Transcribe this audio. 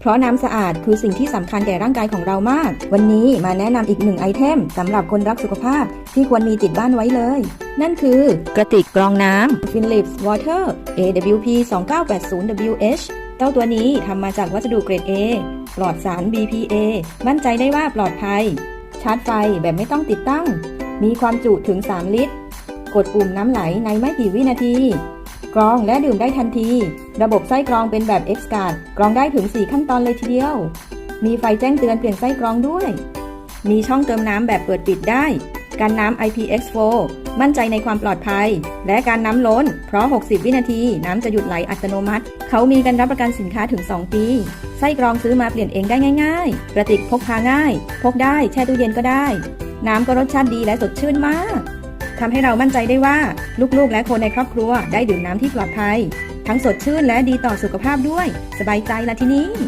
เพราะน้ำสะอาดคือสิ่งที่สำคัญแก่ร่างกายของเรามาก วันนี้มาแนะนำอีกหนึ่งไอเทมสำหรับคนรักสุขภาพที่ควรมีติดบ้านไว้เลย นั่นคือกระติกกรองน้ำ Philips Water AWP 2980 WH เจ้าตัวนี้ทำมาจากวัสดุเกรด A ปลอดสาร BPA มั่นใจได้ว่าปลอดภัย ชาร์จไฟแบบไม่ต้องติดตั้ง มีความจุถึง 3 ลิตร กดปุ่มน้ำไหลในไม่กี่วินาที กรองและดื่มได้ทันที ระบบไส้กรองเป็นแบบ X Card กรองได้ถึง 4 ขั้นตอนเลยทีเดียว มีไฟแจ้งเตือนเปลี่ยนไส้กรองด้วย มีช่องเติมน้ำแบบเปิดปิดได้การน้ำ IPX4 มั่นใจในความปลอดภัย และการน้ำล้น เพราะ 60 วินาที น้ำจะหยุดไหลอัตโนมัติ เขามีการรับประกันสินค้าถึง 2 ปี ไส้กรองซื้อมาเปลี่ยนเองได้ง่ายๆ กระติกพกพาง่าย พกได้แช่ตู้เย็นก็ได้ น้ำก็รสชาติดีและสดชื่นมาก ทำให้เรามั่นใจได้ว่าลูกๆ และคนในครอบครัวได้ดื่มน้ำที่ปลอดภัย ทั้งสดชื่นและดีต่อสุขภาพด้วย สบายใจละทีนี้